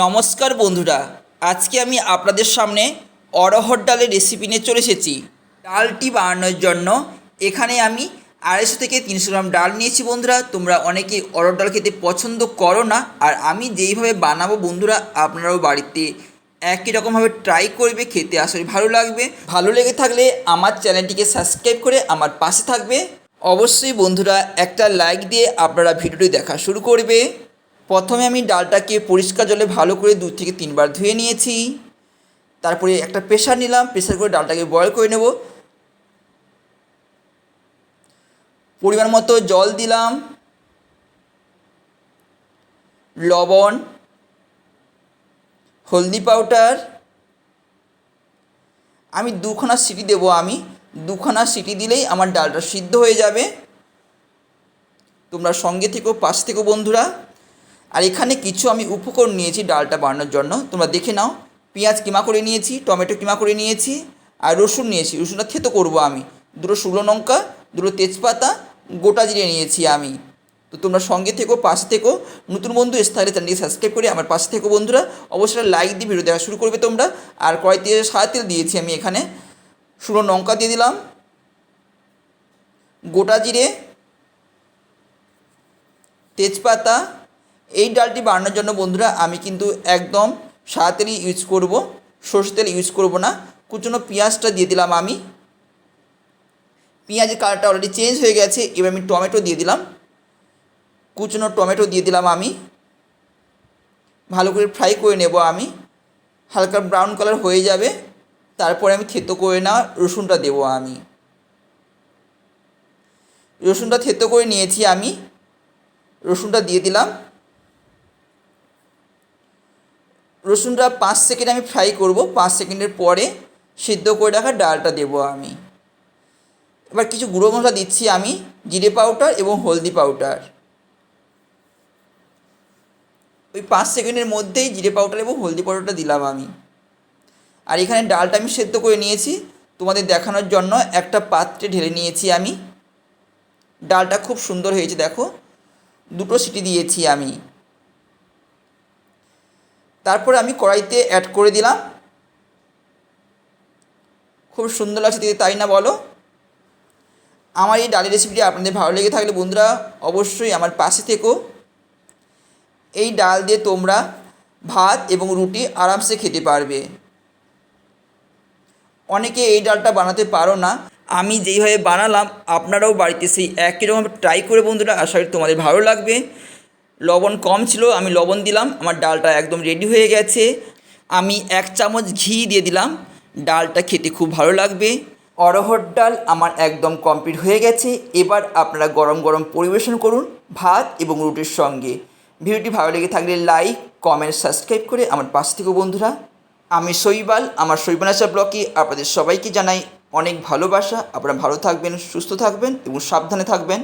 নমস্কার বন্ধুরা, আজকে আমি আপনাদের সামনে অরহর ডালের রেসিপি নিয়ে চলে এসেছি। ডালটি বানানোর জন্য এখানে আমি আড়াইশো থেকে তিনশো গ্রাম ডাল নিয়েছি বন্ধুরা। তোমরা অনেকে অরহর ডাল খেতে পছন্দ করো না, আর আমি যেইভাবে বানাবো বন্ধুরা, আপনারাও বাড়িতে একই রকমভাবে ট্রাই করবে, খেতে আসলে ভালো লাগবে। ভালো লেগে থাকলে আমার চ্যানেলটিকে সাবস্ক্রাইব করে আমার পাশে থাকবে। অবশ্যই বন্ধুরা, একটা লাইক দিয়ে আপনারা ভিডিওটি দেখা শুরু করবে। প্রথমে আমি ডালটাকে পরিষ্কার জলে ভালো করে দু থেকে তিনবার ধুয়ে নিয়েছি। তারপরে একটা প্রেশার নিলাম প্রেশার করে ডালটাকে বয়ল করে নেব। পরিমাণ মতো জল দিলাম। লবণ, হলদি পাউডার। আমি দুখানা সিটি দেবো, আমি দুখানা সিটি দিলেই আমার ডালটা সিদ্ধ হয়ে যাবে। তোমরা সঙ্গে থেকেও পাশ থেকেও বন্ধুরা। আর এখানে কিছু আমি উপকরণ নিয়েছি, ডালটা বানানোর জন্য। তোমরা দেখে নাও, পেঁয়াজ কিমা করে নিয়েছি, টমেটো কিমা করে নিয়েছি, আর রসুন নিয়েছি। রসুনটা থেতো করব আমি। দুটো শুকনো লঙ্কা, দুটো তেজপাতা, গোটা জিরে নিয়েছি আমি। তো তোমরা সঙ্গে থেকো, পাশে থেকো। নতুন বন্ধু এসে থাকলে চ্যানেলটি সাবস্ক্রাইব করে আমার পাশে থেকো বন্ধুরা। অবশ্যই লাইক দিয়ে ভিডিও দেখা শুরু করবে তোমরা। আর কড়াইতে সাদা তেল দিয়েছি আমি এখানে। শুকনো লঙ্কা দিয়ে দিলাম। গোটা জিরে, তেজপাতা এই ডালটি বানানোর জন্য বন্ধুরা আমি কিন্তু একদম সাদা তেলই ইউজ করব, সর্ষে তেল ইউজ করব না। কুচনো পেঁয়াজটা দিয়ে দিলাম আমি। পেঁয়াজের কালারটা অলরেডি চেঞ্জ হয়ে গেছে, এবার আমি টমেটো দিয়ে দিলাম। কুচনো টমেটো দিয়ে দিলাম আমি। ভালো করে ফ্রাই করে নেব আমি। হালকা ব্রাউন কালার হয়ে যাবে। তারপরে আমি থেতো করে নেওয়া রসুনটা দেবো আমি। রসুনটা থেতো করে নিয়েছি আমি। রসুনটা দিয়ে দিলাম। রসুনটা পাঁচ সেকেন্ড আমি ফ্রাই করব, পাঁচ সেকেন্ডের পরে সিদ্ধ করে রাখা ডালটা দেবো আমি। এবার কিছু গুঁড়ো মশলা দিচ্ছি আমি, জিরে পাউডার এবং হলদি পাউডার। ওই পাঁচ সেকেন্ডের মধ্যেই জিরে পাউডার এবং হলদি পাউডারটা দিলাম আমি। আর এখানে ডালটা আমি সেদ্ধ করে নিয়েছি, তোমাদের দেখানোর জন্য একটা পাত্রে ঢেলে নিয়েছি আমি। ডালটা খুব সুন্দর হয়েছে, দেখো। দুটো সিটি দিয়েছি আমি। তারপরে আমি কড়াইতে অ্যাড করে দিলাম। খুব সুন্দর লাগছে দিদি তাই না বলো? আমার এই ডালের রেসিপিটি আপনাদের ভালো লেগে থাকলে বন্ধুরা অবশ্যই আমার পাশে থেকো। এই ডাল দিয়ে তোমরা ভাত এবং রুটি আরামসে খেতে পারবে। অনেকে এই ডালটা বানাতে পারো না। আমি যেইভাবে বানালাম, আপনারাও বাড়িতে সেই একই রকম ট্রাই করে বন্ধুরা, আশা করি তোমাদের ভালো লাগবে। লবণ কম ছিল, আমি লবণ দিলাম, আমার ডালটা একদম রেডি হয়ে গেছে। আমি এক চামচ ঘি দিয়ে দিলাম, ডালটা খেতে খুব ভালো লাগবে। অরহর ডাল আমার একদম কমপ্লিট হয়ে গেছে, এবার আপনারা গরম গরম পরিবেশন করুন ভাত এবং রুটির সঙ্গে। ভিডিওটি ভালো লেগে থাকলে লাইক কমেন্ট সাবস্ক্রাইব করে আমার পাশ থেকে বন্ধুরা, আমি শৈবাল, আমার শৈবানাশা ব্লকে আপনাদের সবাইকে জানাই অনেক ভালোবাসা। আপনারা ভালো থাকবেন, সুস্থ থাকবেন এবং সাবধানে থাকবেন।